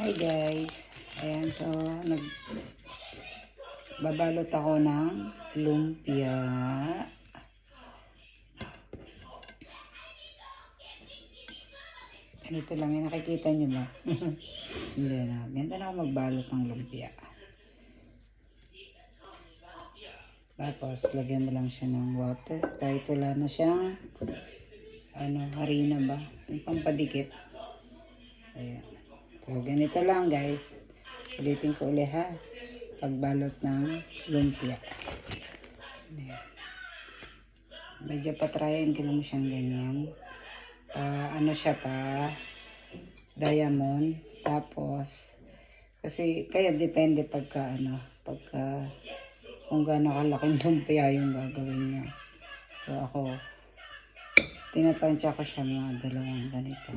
Hi guys. Ayan, so nag babalot ako ng lumpia. Ganito lang yan. Nakikita nyo ba? Hindi na. Ganda na ako magbalot ng lumpia. Tapos, lagyan mo lang siya ng water. Kahit wala na siyang ano, harina ba? Yung pampadikit. Ayan. So, ganito lang guys. Ulitin ko uli ha. Pagbalot ng lumpia. Ayan. Medyo pa-triangle mo siyang ganyan. Pa, ano siya pa, diamond. Tapos, kasi, kaya depende pagka, ano, pagka, kung gaano kalaking lumpia yung gagawin niya. So, ako, tinatansya ko siya mga dalawang ganito.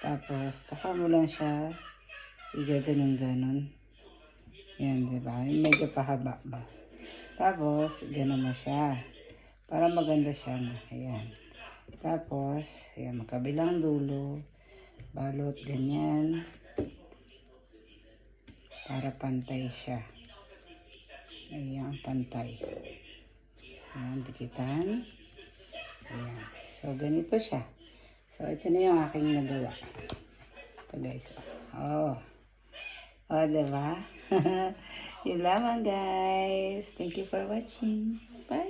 Tapos, saka mo lang siya igaganon ganon. Yan, di ba? Medyo pahaba ba? Tapos, ganon mo siya. Para maganda siya. no? Ayan. Tapos, ayan, magkabilang dulo. Balot, ganyan. Para pantay siya. Ayan, pantay. Ayan, dikitan. Ayan. So, ganito siya. So, ito na yung aking nagawa. Ito guys. Oh. Oh, diba? Yun lamang guys. Thank you for watching. Bye!